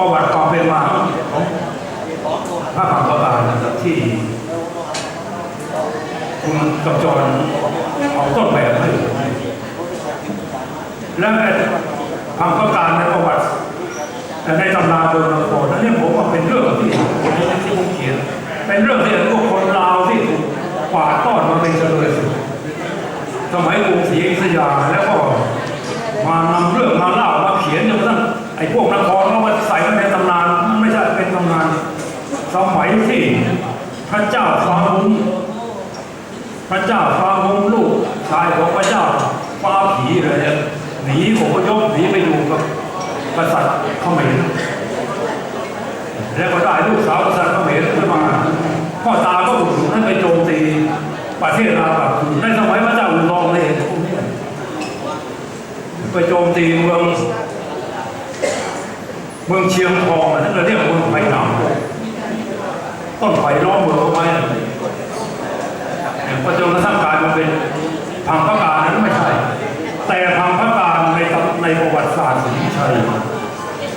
ประวัติความเป็นมาของพระผังประกาศนะครับที่ คุณกำจรเอาต้นแบบให้และไอ้พังประกาศในประวัติแต่ในตำราโดยละครนั้นเนี่ยผมว่าเป็นเรื่องที่ที่ผมเขียนเป็นเรื่องที่พวกคนลาวที่ถูกกวาดต้อนมาเป็นเฉลยสมัยกรุงศรีอยุธยาแล้วก็มานำเรื่องมาเล่ามาเขียนจนกระทั่ง อ้พวกนครเขามาใส่ไว้ในตำนานไม่ใช่เป็นตำนานสมัยที่พระเจ้าฟารุนพระเจ้าฟ้าหงลูกชายของพระเจ้าฟ้าผีเลยเนี่ยหนีอพยพหนีไปอยู่กับกษัตริย์เขมรแล้วก็ได้ลูกสาวกษัตริย์เขมรขึ้นมาพ่อตาก็ถูกให้ไปโจมตีประเทศอาหรับในสมัยพระเจ้าอุลองเลยไปโจมตีเมือง มืองเชียงทองอะนั่นเราเรียกว่าเมืองไผ่หนามต้นไผ่ล้อมเมืองเอาไว้พอจนกระทั่งกลายมาเป็นพังพระการนั้นไม่ใช่ แต่พังพระการในในประวัติศาสตร์ศรีวิชัย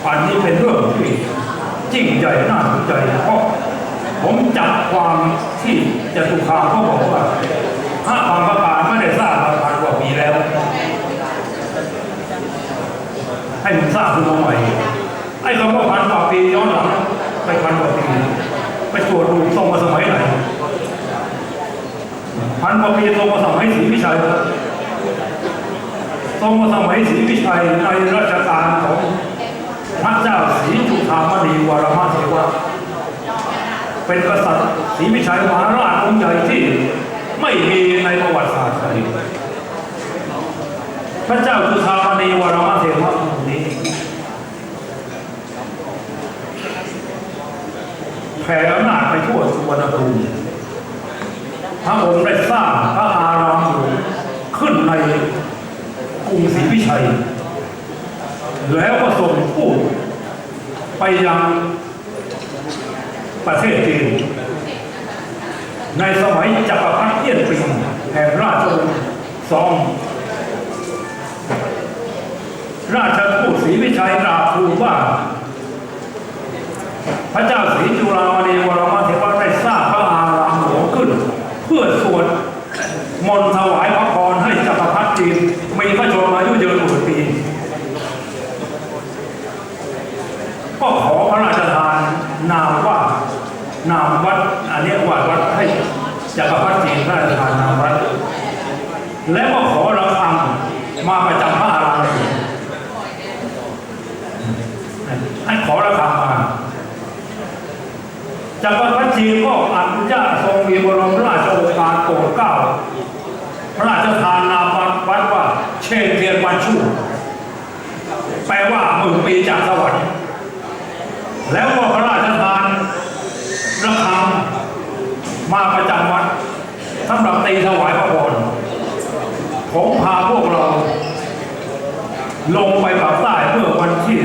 อันนี้เป็นเรื่องที่ยิ่งใหญ่น่าสนใจเพราะผมจับความที่จตุคามเขาบอกว่าถ้าพังพระการไม่ได้สร้างมาพันกว่าปีแล้ว ให้มันสร้างขึ้นมาใหม่ ไอ้คำว่าพันกว่าปีย้อนหลังไปพันกว่าปีไปตรวจดูตรงมาสมัยไหนพันกว่าปีทรงมาสมัยศรีวิชัยทรงมาสมัยศรีวิชัยในรัชกาลของพระเจ้าศรีจุฑามณีวรมาเทวะเป็นกษัตริย์ศรีวิชัยมหาราชองค์ใหญ่ที่ไม่มีในประวัติศาสตร์ใดพระเจ้าจุฑามณีวรมาเทวะองค์นี้ แผ่อำนาจไปทั่วสุวรรณภูมิพระองค์ได้สร้างพระอารามหลวงขึ้นในกรุงศรีวิชัย แล้วก็ส่งผู้ไปยังประเทศจีนในสมัยจักรพรรดิเอี้ยนปิงแห่งราชวงศ์ซอง ราชทูตศรีวิชัยกราบทูลว่า พระเจ้าศรีจุฬามณีวรมเทวะได้สร้างพระอารามหลวงขึ้น เพื่อสวดมนต์ถวายพระพรให้จักรพรรดิจีนมีพระชนมายุยืนหมื่นปีก็ขอพระราชทานนามว่านามวัดอันนี้วัดวัดให้จักรพรรดิจีนพระราชทานนามวัดและก็ขอระฆังมาประจำพระอารามหลวงให้ขอระฆังมา จักรพรรดิจีนก็อนุญาตทรงมีบรมราชโองการโปรดเกล้าพระราชทานนามวัดวัดว่าเชนเทียนวันชูแปลว่าหมื่นปีจากสวรรค์แล้วก็พระราชทานระฆังมาประจำวัดสำหรับตีถวายพระพรผมพาพวกเรา ลงไปปากใต้เมื่อวันที่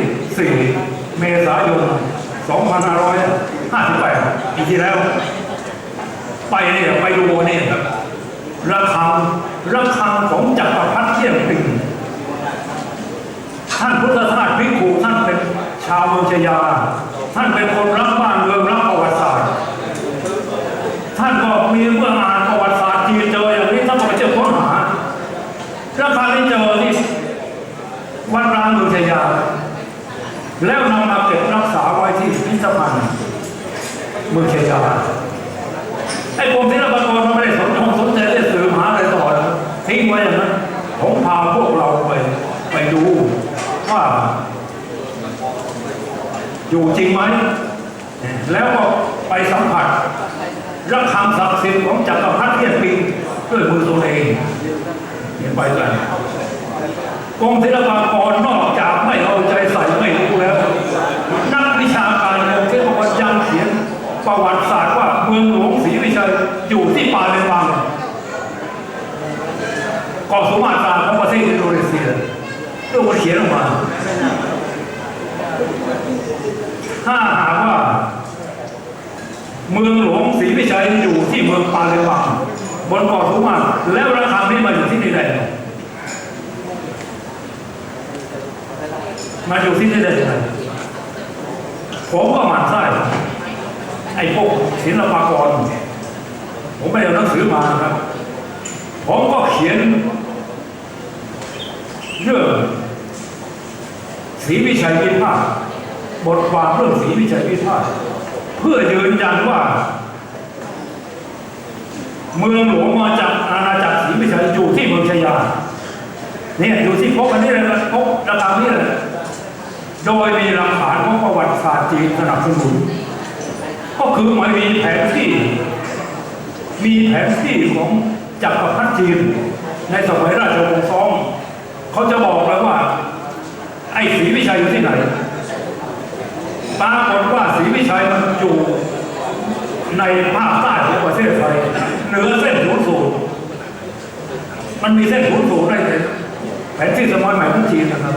4 เมษายน 2560 2558ปีที่แล้ว ไปเนี่ยไปดูเนี่ยครับระฆังระฆังของจักรพรรดิเที่ยงปิงท่านพุทธทาสพิกขุท่านเป็นชาวเมืองชยา ท่านเป็นคนรักบ้านเมืองรักประวัติศาสตร์ ท่านก็มีเมื่ออ่านประวัติศาสตร์จีนเจออย่างนี้ท่านก็ไปเจอค้นหาระฆังที่เจอที่ วัดร้างเมืองชายา แล้วนำมาเก็บรักษาไว้ที่พิพิธภัณฑ์เมืองชายาไอ้กรมศิลปากรมันไม่ได้สนใจสนใจเรื่องสื่อหาอะไรต่อแล้วทิ้งไว้อย่างนั้นผมพาพวกเราไปไปดูว่า อยู่จริงไหม แล้วก็ไปสัมผัสรักคำศักดิ์สิทธิ์ของจักรพรรดิเทียนปิงด้วยมือตัวเองเห็นไปกันกรมศิลปากรนอกจากไม่เอาใจใส่ไม่รู้แล้ว นักวิชาการกรมศิลปายังเขียนประวัติศาสตร์ว่าเมืองหลวงศรีวิชัยอยู่ที่ปาเลบังกาะสมาตราของประเทศอินโดนีเซียเรื่องมันเขียนออกมาถ้าหากว่า เมืองหลวงศรีวิชัยอยู่ที่เมืองปาเลบัง บนเกาะสุมาตรแล้วระฆังนี้มาอยู่ที่นี่ได้มาอยู่ที่นี่ได้ยังไงผมก็หมั่นไส้ไอ้พวกศิลปากร ผมไม่เอาหนังสือมานะครับ ผมก็เขียนเรื่องศรีวิชัยพิพาทบทความเรื่องศรีวิชัยพิพาทเพื่อยืนยันว่า เมืองหลวงมาจากอาณาจักรศรีวิชัยอยู่ที่เมืองชายาเนี่ยอยู่ที่พบอันนี้เลยนะพบระดับนี้เลยโดยมีหลักฐานของประวัติศาสตร์จีนสนับสนุนก็คือหมายมีแผนที่ มีแผนที่ของจักรพรรดิจีนในสมัยราชวงศ์ซ่องเขาจะบอกเลยว่า ไอ้ศรีวิชัยอยู่ที่ไหนปรากฏว่าศรีวิชัยมันอยู่ในภาคใต้ของประเทศไทย เหนือเส้นศูนย์สูตรมันมีเส้นศูนย์สูตรได้เลยแผนที่สมัยใหม่ของจีนนะครับ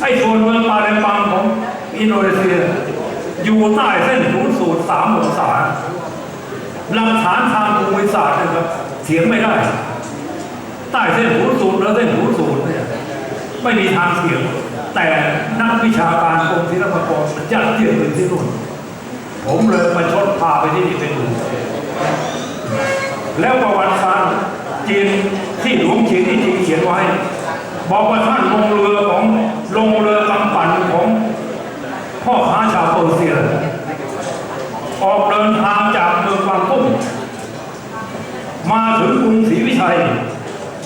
ไอ้ส่วนเมืองปาเลมบังของอินโดนีเซีย อยู่ใต้เส้นศูนย์สูตรสามองศาหลักฐานทางภูมิศาสตร์นะครับเถียงไม่ได้ ใต้เส้นศูนย์สูตรและเส้นศูนย์สูตรเนี่ยไม่มีทางเถียง แต่นักวิชาการกรมศิลปากรมันยัดเยียดไปที่นู่นผมเลยมาชดพาไปที่นี่ไปดู แล้วประวัติศาสตร์จีนที่หลวงจีนที่จีนเขียนไว้ บอกว่าท่านลงเรือของลงเรือกำปั่นของพ่อค้าชาวเปอร์เซียออกเดินทางจากเมืองกวางตุ้งมาถึงกรุงศรีวิชัย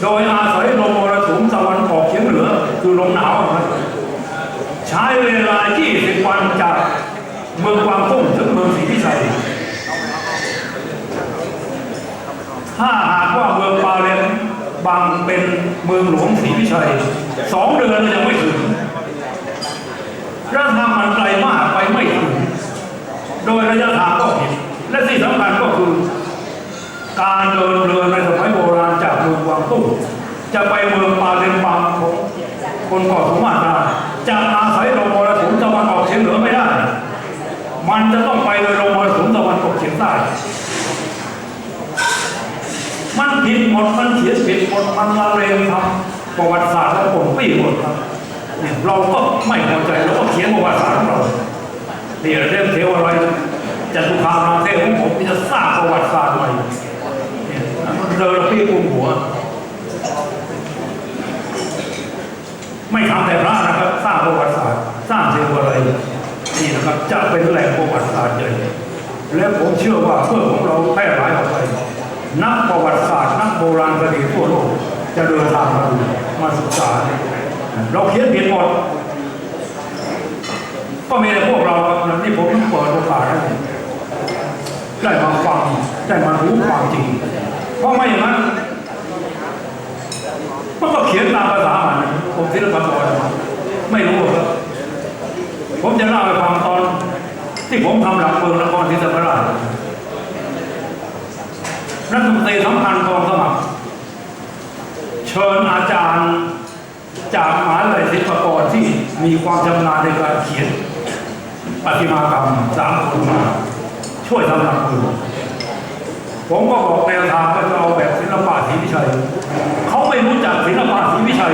โดยอาศัยลมมรสุมตะวันออกเฉียงเหนือคือลมหนาวครับใช้เวลา 20 วันจากเมืองกวางตุ้งถึงเมืองศรีวิชัย ถ้าหากว่าเมืองปาเลมบังเป็นเมืองหลวงศรีวิชัยสองเดือนยังไม่ถึงระทางมันไกลมากไปไม่ถึงโดยระยะทางก็ผิดและที่สำคัญก็คือ การเดินเรือในสมัยโบราณจากเมืองกวางตุ้งจะไปเมืองปาเลมบังของคนกาะสุมาตราจะอาศัยลมมรสุมตะวันออกเฉียงเหนือไม่ได้ มันจะต้องไปโดยลมมรสุมตะวันตกเฉียงใต้ มันผิดหมดมันเขียนผิดหมดมันละเลงทำประวัติศาสตร์แล้วผมปี้หมดครับเนี่ยเราก็ไม่พอใจเราก็เขียนประวัติศาสตร์ของเราเนี่ยเรื่องเทวอะไรจตุคามราเทพของผมมีจะสร้างประวัติศาสตร์ใหม่เนี่ยเดินพี่กุมหัว ไม่ทำแต่พระนะครับ สร้างประวัติศาสตร์สร้างเทวอะไรนี่นะครับจะเป็นแหล่งประวัติศาสตร์ใหญ่และผมเชื่อว่าเพื่อของเราแพร่หลายออกไป นักประวัติศาสตร์นักโบราณคดีทั่วโลกจะเดินทางมาดูมาศึกษา เราเขียนผิดหมดก็มีแต่พวกเราครับที่ผมเปิดโอกาสให้ได้มาฟังได้มารู้ความจริง เพราะไม่อย่างนั้นมันก็เขียนตามภาษามันผมศิลปกรไม่รู้ครับผมจะเล่าให้ฟังตอน ที่ผมทำหลักเมืองนครศรีธรรมราช รัฐมนตรีสัมพันธ์กองสมัคร เชิญอาจารย์จากมหาวิทยาลัยศิลปากรที่มีความชำนาญในการเขียนประติมากรรมสามคนมา ช่วยทำหลักมือผมก็บอกแนวทางว่าจะเอาแบบศิลปะศรีวิชัย เขาไม่รู้จักศิลปะศรีวิชัย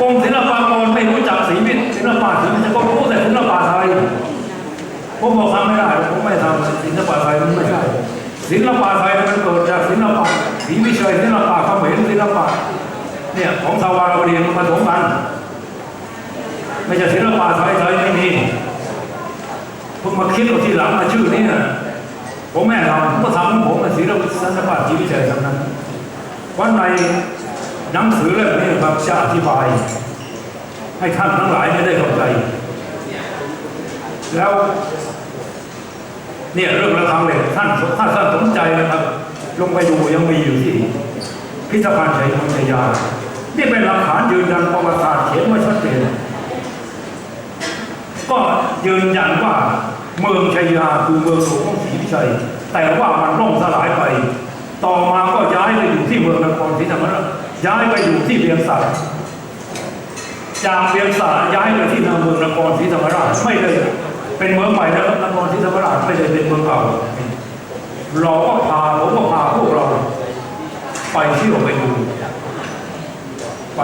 กรมศิลปากรไม่รู้จักศรีวิศิลปะศรีวิชัยก็รู้แต่ศิลปะไทยผมบอกทำไม่ได้ผมไม่ทำศิลปะไทยมันไม่ใช่ ศิลปะไทยมันเกิดจากศิลปะศรีวิชัยศิลปะเขมรศิลปะเนี่ยของชาวาราวดีมันผสมกันไม่ใช่ศิลปะไทยไทยไม่มีเพิ่งมาคิดเอาทีหลังมาชื่อนี้นะผมแม่ทำผมก็ทำของผมศิลปะศิลปะศรีวิชัยทั้งนั้นวันในหนังสือเล่มนี้ครับจะอธิบาย ให้ท่านทั้งหลายได้เข้าใจ แล้ว เนี่ยเรื่องระฆังเล็กท่านถ้าท่านสนใจนะครับ ลงไปดูยังมีอยู่ที่พิพิธภัณฑ์ชัยมังชยานี่เป็นหลักฐานยืนยันประวัติศาสตร์เขียนไว้ชัดเจนก็ยืนยันว่าเมืองชัยยาคือเมืองหลวงของศรีวิชัย แต่ว่ามันล่มสลายไป ต่อมาก็ย้ายไปอยู่ที่เมืองนครศรีธรรมราชย้ายไปอยู่ที่เวียงสาจากเวียงสาย้ายไปที่เมืองนครศรีธรรมราชไม่ได้ เป็นเมืองใหม่นะรับนครศรีธรรมราชไม่ได้เป็นเมืองเก่าเราก็พาผมก็พาพวกเรา ไปเที่ยวไปดูไป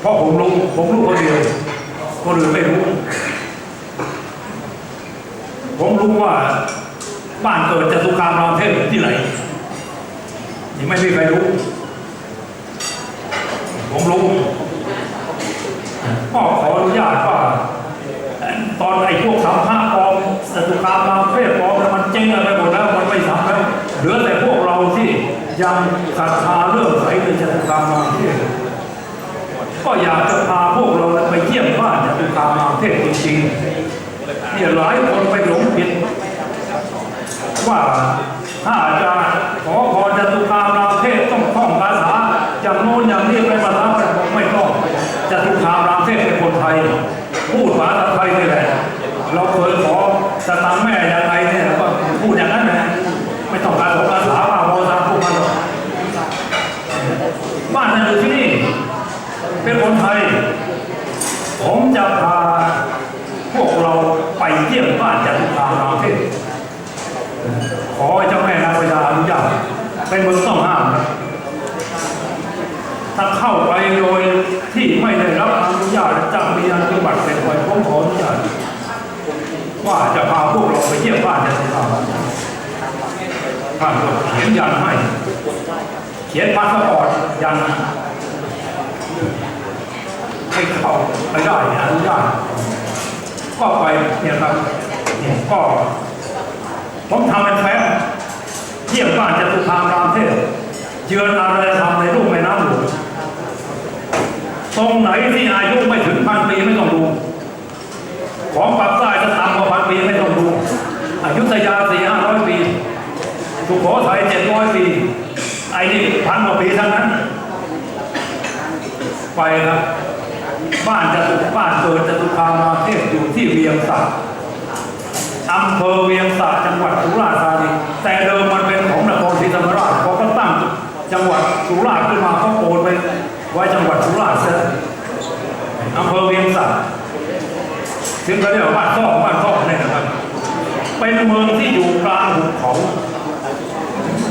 เพราะผมรู้ผมรู้คนเดียวคนอื่นไม่รู้ ผมรู้ว่าบ้านเกิดจตุคามรามเทพอยู่ที่ไหนนี่ไม่มีใครรู้ ผมรู้ก็ขออนุญาตว่า ตอนไอ้พวกทำผ้าปลอมจตุคามรามเทพปอมมันเจ๊งกันไปหมดแล้วมันไม่ทำแล้วเหลือแต่พวกเราที่ยังศรัทธาเรื่องใสในจตุคามรามเทพก็อยากจะพาพวกเราไปเยี่ยมบ้านจตุคามรามเทพจริงๆเนี่ยหลายคนไปหลงผิดว่าถ้าอาจารย์ขอพรจตุคามรามเทพต้องท่องคาถาอย่างโน้นอย่างนี้ไปมาท้าไม่ต้องจตุคามรามเทพเป็นคนไทย พูดภาษาไทยนี่แหละ เราเคยขอสตางค์แม่ย่างไรเนี่ยก็พูดอย่างนั้นนะไม่ต้องการของคาถาว่าโมซาพูดมาหรอกบ้านนั่นอยู่ที่นี่ เป็นคนไทย ผมจะพาพวกเราไปเยี่ยมบ้านจตุคามรามเทพขอให้เจ้าแม่นางพญาอนุญาตเป็นเมืองต้องห้ามนะถ้าเข้าไปโดย ไม่ได้รับอนุญาตจะมีอนุบัติเป็นไว้ผมขออนุญาตว่าจะพาพวกเราไปเยี่ยมบ้านจตุคามท่านก็เขียนยันให้ เขียนพาสปอร์ตยันให้เข้าไปได้อนุญาตก็ไปเนี่ยครับเนี่ยก็ผมทำเป็นแฟ้มเยี่ยมบ้านจะตุคามรามเทพเยือนอารยธรรมในรูปแม่น้ำหลวง ตรงไหนที่อายุไม่ถึงพันปีไม่ต้องดู ของปากใต้จะต่ำกว่าพันปีไม่ต้องดูอายุธยาสี่ห้าร้อยปีสุโขทัยเจ็ดร้อยปีไอ้นี่พันกว่าปีทั้งนั้น ไปครับ บ้านจตุบ้านเกิดจตุคามาเทพอยู่ที่เวียงสาอำเภอเวียงสาจังหวัดสุราษฎร์ธานีแต่เดิมมันเป็นของนครศรีธรรมราชพอก็ตั้งจังหวัดสุราษฎร์ขึ้นมาเขาโอนไป ไว้จังหวัดสุราษฎร์เสีอำเภอเวียงสาถึงเขาเรียกว่าบ้านซ่องบ้านซ่องเนี่ยนะครับ เป็นเมืองที่อยู่กลางหุบเขา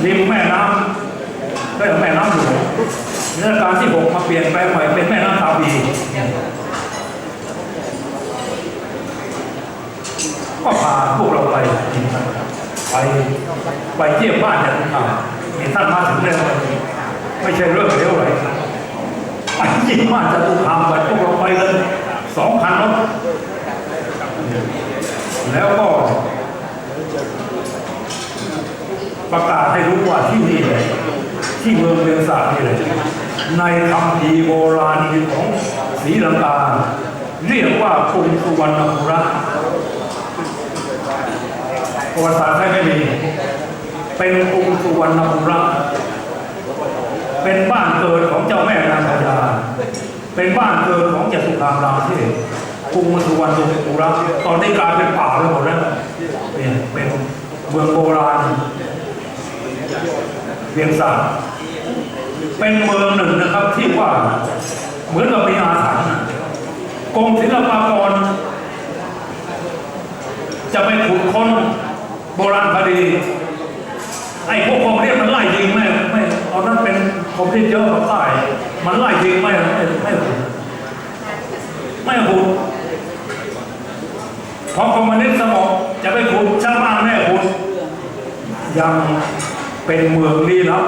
ริมแม่น้ำก็แม่น้ำหลวงรัชกาลที่หกมาเปลี่ยนแปลงใหม่เป็นแม่น้ำตาบีก็พาพวกเราไปไปไปเที่ยวบ้านเนี่ยครับนี่ท่านมาถึงแล้วไม่ใช่เรื่องเลี้ยวไหล ไปเยี่มบ้านจตุคามไปพวกเราไปเลยสองคันรถแล้วก็ ประกาศให้รู้ว่าที่นี่เลยที่เมืองเวียงสานี่เลยในคำพีโบราณของศรีลังกาเรียกว่ากรุงสุวรรณภูระประวัติศาสตร์ไทยไม่มี เป็นกรุงสุวรรณภูระเป็นบ้านเกิดของเจ้าแม่นางพญา เป็นบ้านเกิดของจตุคามรามเทพกรุงสุวรรณภูระตอนนี้กลายเป็นป่าไปหมดแล้วเนี่ยเป็นเมืองโบราณเวียงสาเป็นเมืองหนึ่งนะครับที่ว่าเหมือนกับมีอาถรรพ์กรมศิลปากร จะไปขุดค้นโบราณคดีไอ้พวกคอมเรียมันไล่ยิงไม่ไม่ตอนนั้นเป็นคอมเรียเยอะกว่าใต้ มันไล่ยิงไม่ไม่ไม่หุดไม่หุดพอคอมมิวนิสต์สมองจะไปขุดชาวบ้านแม่ขุดยังเป็นเมืองลี้ลับ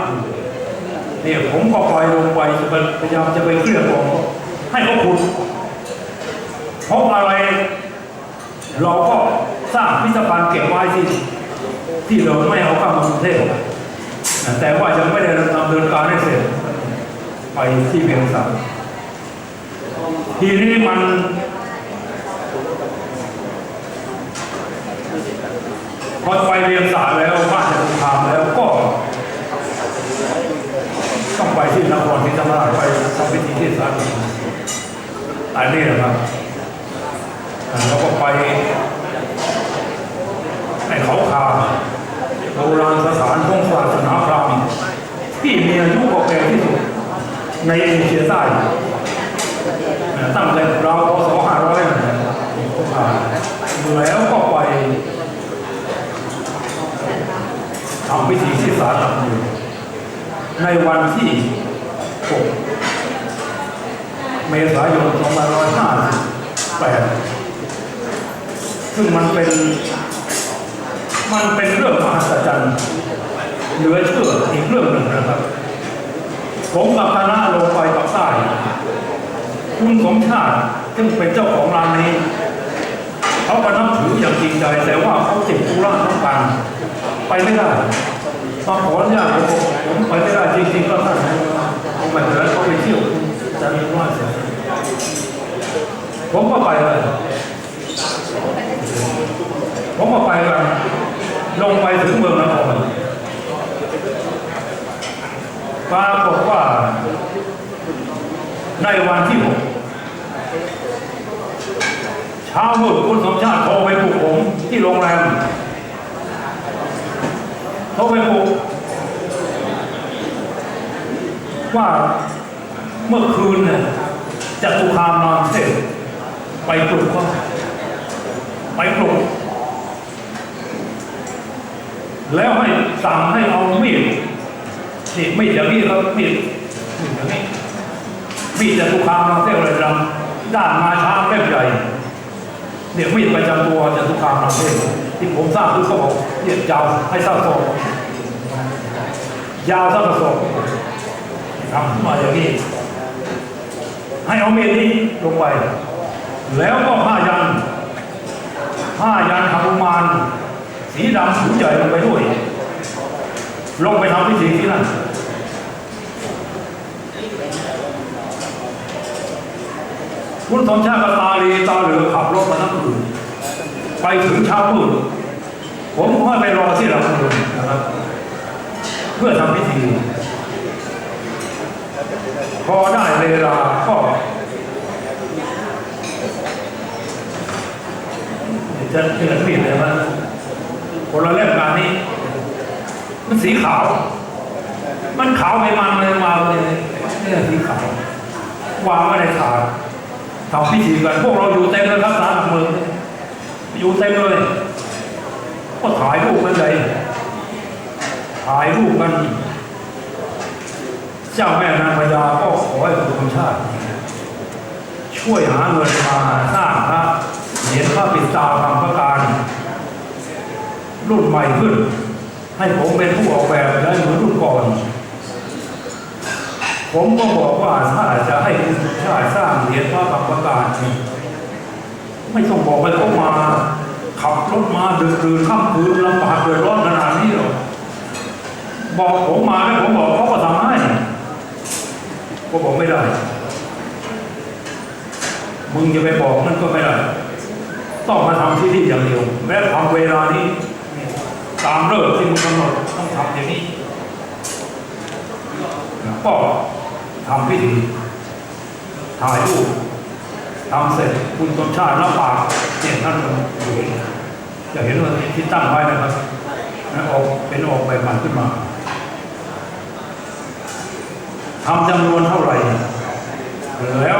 เนี่ยผมก็ปลงไปจะไปพยายามจะไปเคลื่อนของให้เขาขุดเพราะอะไร เราก็สร้างพิพิธภัณฑ์เก็บไว้ที่ที่เราไม่เอาเข้ามากรุงเทพแต่ว่ายังไม่ได้ดำเนินการให้เสร็จ ไปที่เวียงสาทีนี้มันพอไปเวียงสาแล้วบ้านจะทำแล้วก็ ต้องไปที่นครศรีธรรมราชไปทำพิธีที่ศาลอันนี้นะครับแล้วก็ไปในเขาคาโบราณสถานของศาสนาพราหมณ์ที่มีอายุเก่าแก่ที่ส ในเอเชียใต้ตั้งแต่ราวพศ500แล้วก็ไปทำพิธีที่ศาลหลักเมืองในวันที่ 6 เมษายน2558ซึ่งมันเป็นมันเป็นเรื่องมหัศจรรย์เหลือเชื่ออีกเรื่องหนึ่งนะครับ ผมกับคณะลงไปปักใต้คุณสมชาติซึ่งเป็นเจ้าของร้านนี้ เขาก็นับถืออย่างจริงใจแต่ว่าเขาติดธุระทั้งปันไปไม่ได้มาขออนุญาตผมบอกผมไปไม่ได้จริงๆก็ท่านผมไปแล้วเขาไปเที่ยวจะมีว่าเสร็จผมก็ไปเลยผมก็ไปกันลงไปถึงเมืองนคร ปรากฏว่าในวันที่หกเช้ามืดคุณสมชาติโทรไปปลุกผมที่โรงแรมโทรไปปลุกว่าเมื่อคืนเนี่ยจะตุคามนอนเสร็จไปปลุกเขาไปปลุกแล้วให้สั่งให้เอามีด นี่มีดอย่างนี้ครับมีดมีดอย่างนี้มีดจะทุกคามราเที่ยวเลยดำด้านมาช้าเล่มใหญ่เนี่ยมีดประจำตัวจะทุกคามราเที่ยวที่ผมทราบคือเขาบอกเนี่ยยาวให้เท่าศอกยาวเท่ากระสอบทำมาอย่างนี้ให้เอาเมีดนี้ลงไป แล้วก็ผ้ายันผ้ายันหนุมาน สีดำผืนใหญ่ลงไปด้วย ลงไปทำพิธีที่นั่น คุณสมชาติตาลีตาเหลือขับรถมาทั้งคืนไปถึงเช้ามืดผมก็ไปรอที่หลังเมืองนะครับ เพื่อทำพิธี พอได้เวลาก็จะเกิดผิดเลยมันคนละเล่มการนี้ มันสีขาว มันขาวไปมันเลยมาเลยเนี่ยสีขาววางไว้ในถาด ทำพิธีกันพวกเราอยู่เต็มเลยครับสารหลักเมืองอยู่เต็มเลย ก็ถ่ายรูปกันเลยถ่ายรูปกัน เจ้าแม่นางพญาก็ขอให้คุณธรรมชาติ ช่วยหาเงินมาสร้างพระเหรียญพระปิดตาทำพระการ รุ่นใหม่ขึ้น ให้ผมเป็นผู้ออกแบบและเหมือนรุ่นก่อน ผมก็บอกว่าถ้าจะให้คุณสุชาติสร้างเหรียญพระกรรมกาจีไม่ต้องบอกไปเขามาขับรถมาดึกดื่นค่ำคืนลำบากเดือดร้อนขนาดนี้หรอกบอกผมมาแล้วผมบอกเขาก็ทำให้ก็บอกไม่ได้ มึงจะไปบอกนั่นก็ไม่ได้ ต้องมาทำที่นี่อย่างเดียวแม้ทำเวลานี้ ตามเลิกที่มึงกำหนดต้องทำอย่างนี้ก็ ทำพิธีถ่ายรูปทำเสร็จคุณสมชาติรับปากเนี่ยท่านอยู่จะเห็นว่าที่ตั้งไว้นะครับนะออกเป็นออกแบบใหม่ขึ้นมาทำจำนวนเท่าไหร่ แล้ว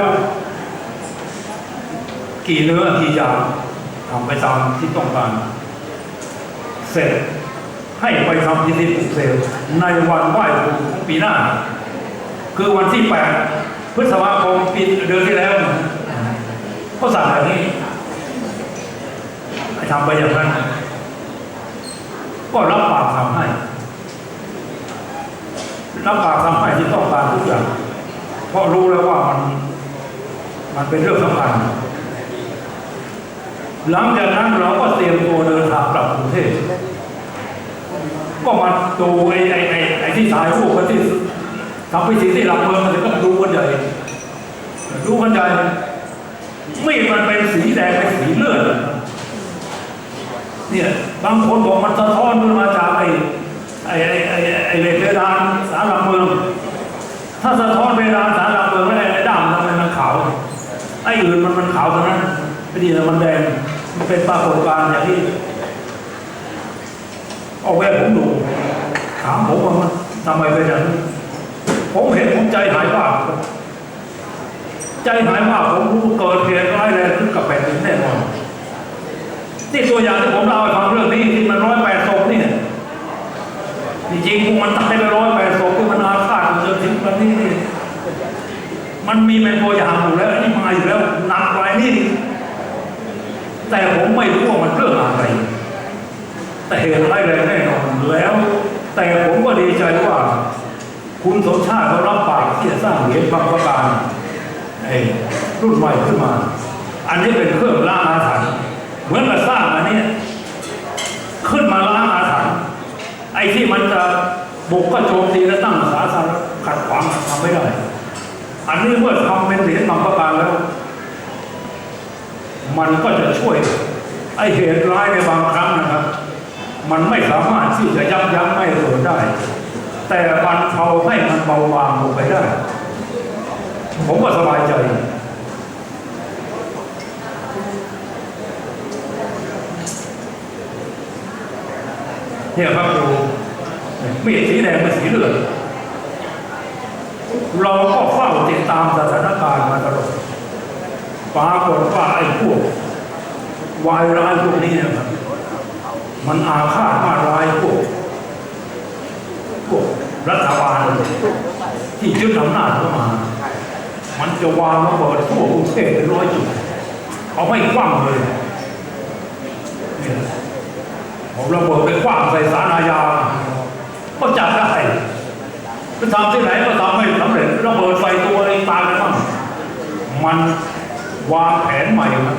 กี่เนื้อกี่ยางทำไปตามที่ต้องการ เสร็จให้ไปทำพิธีปลุกเสกในวันไหว้ครูของปีหน้า คือวันที่แปดพฤษภาคมปีเดือนที่แล้วก็สั่งแบบนี้ให้ทำไปอย่างนั้น ก็รับปากทำให้ รับปากทำให้ที่ต้องการทุกอย่างเพราะรู้แล้วว่ามัน มันเป็นเรื่องสำคัญหลังจากนั้นเราก็เตรียมตัวเดินทางกลับกรุงเทพก็มาดูไอ้ไอ้ไอ้ไอ้ที่ถ่ายรูป กันที่ทำพิธีที่หลักเมืองมันก็ดูกันใหญ่ ดูกันใหญ่มีดมันเป็นสีแดงเป็นสีเลือดเนี่ยบางคนบอกมันสะท้อนขึ้นมาจากไอ้ไอ้ไอ้ไอ้ไอ้เพดานสารหลักเมือง ถ้าสะท้อนเพดานสารหลักเมืองไม่ได้ไอ้ดำทำไมมันขาวไอ้อื่นมันมันขาวตรงนั้นไม่ดีนะมันแดงมันเป็นปรากฏการณ์อย่างที่เอาแว่ผมดูถามผมว่ามันทำไมเป็นอย่างนี้ ผมเห็นผมใจหายว่าใจหายว่าผมรู้เกิดเหตุร้ายแรงขึ้นกับแผ่นดินแน่นอนนี่ตัวอย่างที่ผมเล่าให้ฟังเรื่องนี้ที่มันร้อยแปดศพนี่จริงๆพวกมันตายไปร้อยแปดศพที่มันอาฆาตจนถึงวันนี้นี่มันมีเป็นตัวอย่างอยู่แล้วอันนี้มาอยู่แล้วหนักกว่านี้แต่ผมไม่รู้ว่ามันเรื่องอะไร แต่เหตุร้ายแรงแน่นอนแล้ว แต่ผมก็ดีใจว่า คุณสมชาติเขารับปากที่จะสร้างเหรียญบางประการไอ้รุ่นใหม่ขึ้นมา อันนี้เป็นเครื่องล้างอาถรรพ์เหมือนกับสร้างอันนี้ขึ้นมาล้างอาถรรพ์ไอ้ที่มันจะบุกก็โจมตีและตั้งสาสารขัดขวางทำไม่ได้ อันนี้เมื่อทำเป็นเหรียญบางประการแล้ว มันก็จะช่วย ไอ้เหตุร้ายในบางครั้งนะครับ มันไม่สามารถที่จะยับยั้งไม่ให้เกิดได้ แต่บรรเทาให้มันเบาบางลงไปได้ ผมก็สบายใจ เนี่ยครับดูมีดสีแดงเป็นสีเหลืองเราก็เฝ้าติดตามสถานการณ์มาตลอดปรากฏว่าไอ้พวกวายร้ายพวกนี้นะครับมันอาฆาตมาร้ายพวก รัฐบาลที่ยึดอำนาจเข้ามา มันจะวางระเบิดทั่วกรุงเทพเป็นร้อยจุด เอาไม่กว้างเลยผมระเบิดไปกว้างใส่สารอาญาก็จับได้ไปทำที่ไหนก็ทำไม่สำเร็จระเบิดใส่ตัวเองตายไปบ้างมันวางแผนใหม่ครับ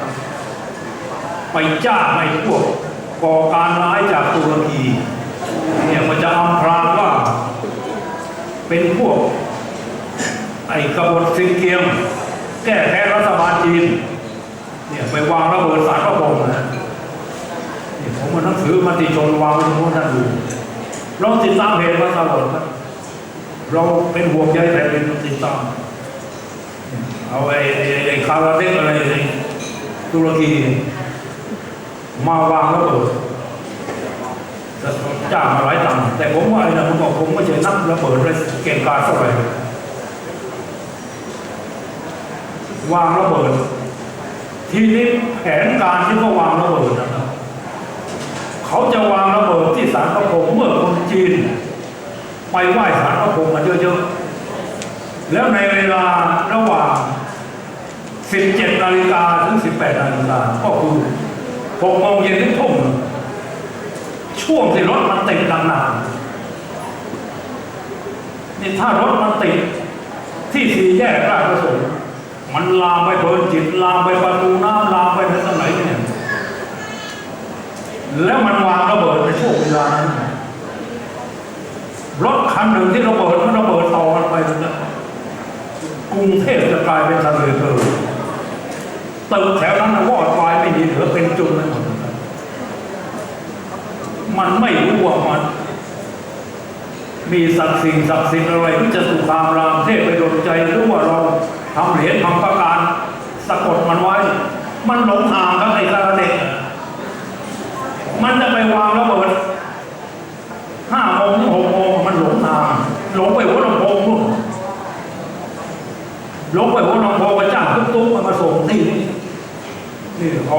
ไปจ้าไอ้พวกก่อการร้ายจากตุรกี เนี่ยมันจะอำพรางว่า เป็นพวก ไอ้กบฏซิงเกียม แก้แค้นรัฐบาลจีน เนี่ยไปวางระเบิดสารพระพรมนะเนี่ยผมมาหนังสือมติชนวางไว้ตรงนู้นท่านดูเราติดตามเหตุมาตลอดครับเราเป็นห่วงใยแต่เป็นติดตามเอาไอ้ไอ้ไอ้คาราเต้อะไรในตุรกีมาวางระเบิด จ้างมาหลายตังค์แต่ผมว่าไอ้นั่นผมบอกผมไม่ใช่นักระเบิดเลยเก่งกาจเท่าไหร่วางระเบิด ทีนี้แผนการที่เขาวางระเบิดนะครับเขาจะวางระเบิดที่สารพระพรหมเมื่อคนจีน ไปไหว้สารพระพรหมมาเยอะๆแล้วในเวลาระหว่าง 17 นาฬิกาถึง 18 นาฬิกาก็คือ6โมงเย็นถึงทุ่มหนึ่ง ช่วงที่รถมันติดนานๆนี่ถ้ารถมันติดที่สี่แยกราชประสงค์มันลามไปเพลินจิตลามไปประตูน้ำลามไปในสมัยเนี่ยแล้วมันวางระเบิดในช่วงเวลานั้นรถคันหนึ่งที่ระเบิดมันระเบิดต่อกันไปนะกรุงเทพจะกลายเป็นทะเลเพลิงตึกแถวนั้นวอดวายไม่มีเหลือเป็นจุดหมดนะครับ มันไม่รู้ว่ามัน มีศักดิ์สิ่งศักดิ์สิทธิ์อะไรที่จะสุขามรามเทพไปดลใจรือว่าเราทำเหรียญทำประการสะกดมันไว้ มันหลงทางครับไอ้กระเด็กมันจะไปวางระเบิดห้าโมงหกโมงมันหลงทางหลงไปหัวลำโพงนู่นหลงไปหัวลำโพงไปจ้างตุ๊กๆมันมาส่งที่นี่นี่เขา